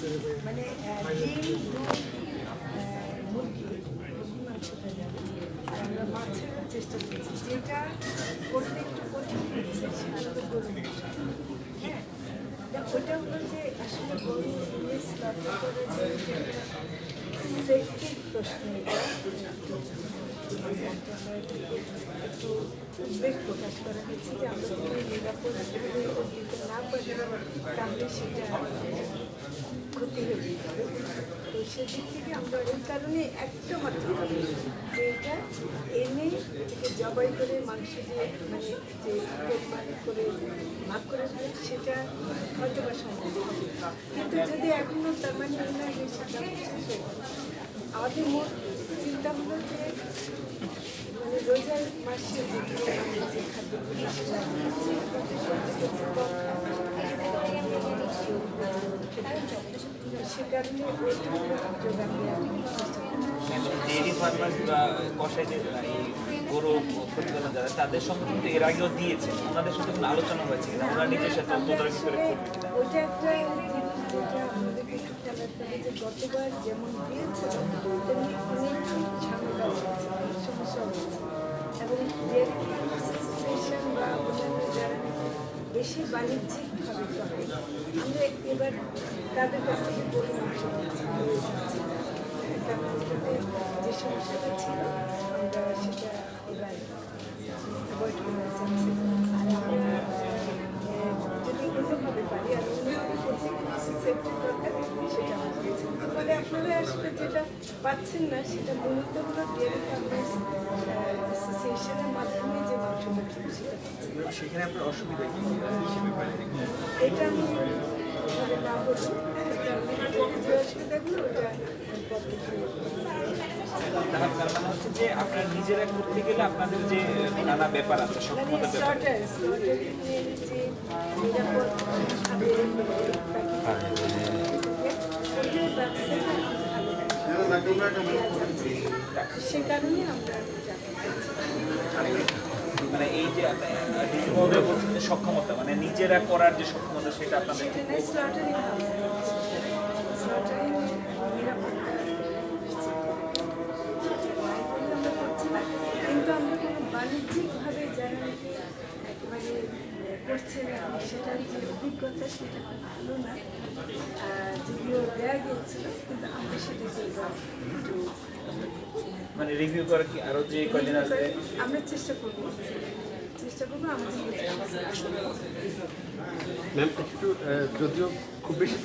মানে ডিম মুরগি আমরা মাছেরও চেষ্টা করছি যেটা করতে একটু গরু হ্যাঁ ওটা হলো যে আসলে গরু নিয়ে slaughter করে যে একটু উদ্বেগ প্রকাশ করা হয়েছে যে আমরা যদি নিরাপদ না পারি সেটা ক্ষতি হয়ে যেতে পারে তো সেদিক থেকে আমরা এই কারণে একটা মাত্র যে এটা এনে এটাকে জবাই করে মাংস দিয়ে মানে যে পরিমাণ করে ভাগ করে সেটা হয়তো বা সম্ভব হবে। কিন্তু যদি এখনও তার মানে যে। আমাদের মোট চিন্তা হলো যে মানে রোজার মাসে যে খাদ্যগুলো ডেয়ারি ফার্মার্স বা কষাই যে এই গরু প্রতিপালন যারা তাদের সঙ্গে কিন্তু এর আগেও দিয়েছে। ওনাদের সাথে কোনো আলোচনা হয়েছে কিনা? ওনারা নিজের সাথে তদারকি করে করবে গতবার যেমন দিয়েছে তেমনি অনেক ঝামেলা সমস্যা হয়েছে। এবং ডেয়ারি অ্যাসোসিয়েশন বা যারা বেশি আমরা এবার তাদের কাছ থেকে ওটাতে যে সমস্যাটা ছিল সেটা এবার অ্যাভয়েড করে যাচ্ছি। আর আমরা যদি অন্যভাবে পারি, আর অন্যভাবে করতে গেলে সেফটি দরকার আপনারা আসলে যেটা পাচ্ছেন না, সেটা মূলত অ্যাসোসিয়েশনের মাধ্যমে যে মাংসটা কিনে সেটা পাচ্ছেন সেখানে আপনার অসুবিধা কি? এটা আমি হচ্ছে যে আপনারা নিজেরা করতে গেলে আপনাদের যে নানা ব্যাপার আছে সক্ষমতার ব্যাপার সে কারণে আমরা মানে এই যে সক্ষমতা মানে নিজেরা করার যে সক্ষমতা সেটা আপনাদের কিন্তু আমরা কোনো বাণিজ্যিকভাবে একেবারে করছে না সেটার যে অভিজ্ঞতা সেটা খুব ভালো না যদিও দেওয়া গিয়েছিল কিন্তু আমরা সেটাকে একটু মানে রিভিউ করা কি আরও যে কয়দিন আছে? আমরা চেষ্টা করব। চেষ্টা করব আমাদের ম্যাম একটু যদিও খুব বেশি